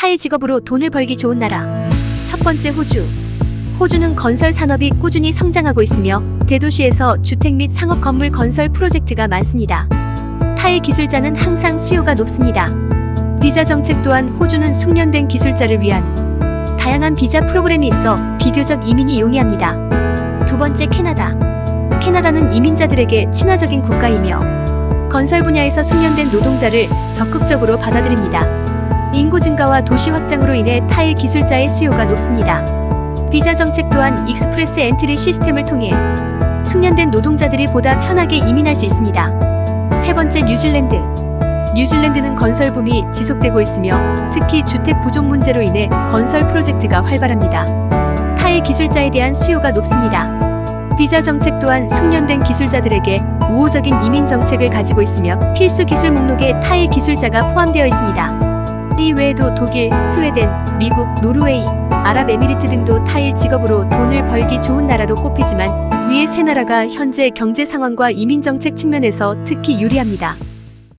타일 직업으로 돈을 벌기 좋은 나라. 첫 번째 호주. 호주는 건설 산업이 꾸준히 성장하고 있으며 대도시에서 주택 및 상업 건물 건설 프로젝트가 많습니다. 타일 기술자는 항상 수요가 높습니다. 비자 정책 또한 호주는 숙련된 기술자를 위한 다양한 비자 프로그램이 있어 비교적 이민이 용이합니다. 두 번째 캐나다. 캐나다는 이민자들에게 친화적인 국가이며 건설 분야에서 숙련된 노동자를 적극적으로 받아들입니다. 인구 증가와 도시 확장으로 인해 타일 기술자의 수요가 높습니다. 비자 정책 또한 익스프레스 엔트리 시스템을 통해 숙련된 노동자들이 보다 편하게 이민할 수 있습니다. 세 번째 뉴질랜드. 뉴질랜드는 건설 붐이 지속되고 있으며 특히 주택 부족 문제로 인해 건설 프로젝트가 활발합니다. 타일 기술자에 대한 수요가 높습니다. 비자 정책 또한 숙련된 기술자들에게 우호적인 이민 정책을 가지고 있으며 필수 기술 목록에 타일 기술자가 포함되어 있습니다. 이 외에도 독일, 스웨덴, 미국, 노르웨이, 아랍에미리트 등도 타일 직업으로 돈을 벌기 좋은 나라로 꼽히지만 위의 세 나라가 현재 경제 상황과 이민 정책 측면에서 특히 유리합니다.